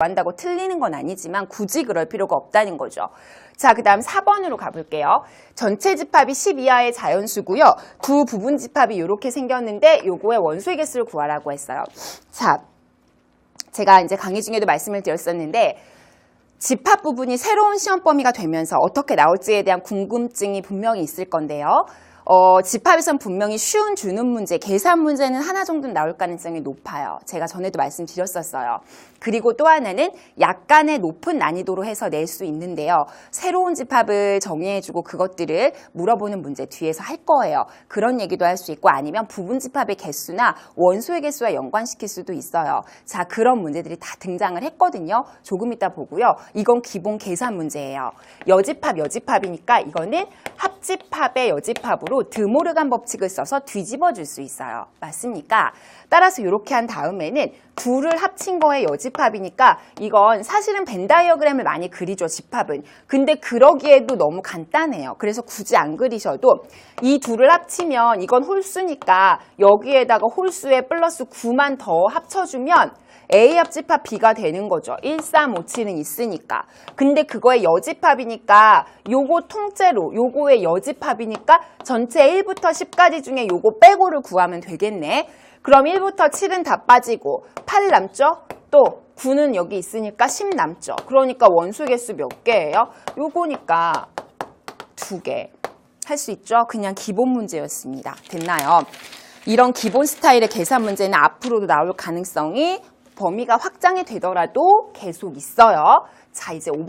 한다고 틀리는 건 아니지만 굳이 그럴 필요가 없다는 거죠. 자, 그 다음 4번으로 가볼게요. 전체 집합이 10 이하의 자연수고요. 두 부분 집합이 이렇게 생겼는데 요거의 원소의 개수를 구하라고 했어요. 자, 제가 이제 강의 중에도 말씀을 드렸었는데 집합 부분이 새로운 시험 범위가 되면서 어떻게 나올지에 대한 궁금증이 분명히 있을 건데요. 어, 집합에선 분명히 쉬운 주는 문제, 계산 문제는 하나 정도는 나올 가능성이 높아요. 제가 전에도 말씀드렸었어요. 그리고 또 하나는 약간의 높은 난이도로 해서 낼 수 있는데요. 새로운 집합을 정의해주고 그것들을 물어보는 문제 뒤에서 할 거예요. 그런 얘기도 할 수 있고 아니면 부분 집합의 개수나 원소의 개수와 연관시킬 수도 있어요. 자, 그런 문제들이 다 등장을 했거든요. 조금 이따 보고요. 이건 기본 계산 문제예요. 여집합, 여집합이니까 이거는 합 집합의 여집합으로 드모르간 법칙을 써서 뒤집어 줄 수 있어요. 맞습니까? 따라서 이렇게 한 다음에는 둘을 합친 거의 여집합이니까 이건 사실은 벤 다이어그램을 많이 그리죠, 집합은. 근데 그러기에도 너무 간단해요. 그래서 굳이 안 그리셔도 이 둘을 합치면 이건 홀수니까 여기에다가 홀수에 플러스 9만 더 합쳐주면 A 합집합 B가 되는 거죠. 1, 3, 5, 7은 있으니까. 근데 그거의 여집합이니까 요거 통째로 요거의 여 집합이니까 전체 1부터 10까지 중에 요거 빼고를 구하면 되겠네. 그럼 1부터 7은 다 빠지고 8 남죠? 또 9는 여기 있으니까 10 남죠. 그러니까 원소 개수 몇 개예요? 요거니까 두 개. 할 수 있죠? 그냥 기본 문제였습니다. 됐나요? 이런 기본 스타일의 계산 문제는 앞으로도 나올 가능성이 범위가 확장이 되더라도 계속 있어요. 자, 이제 5번.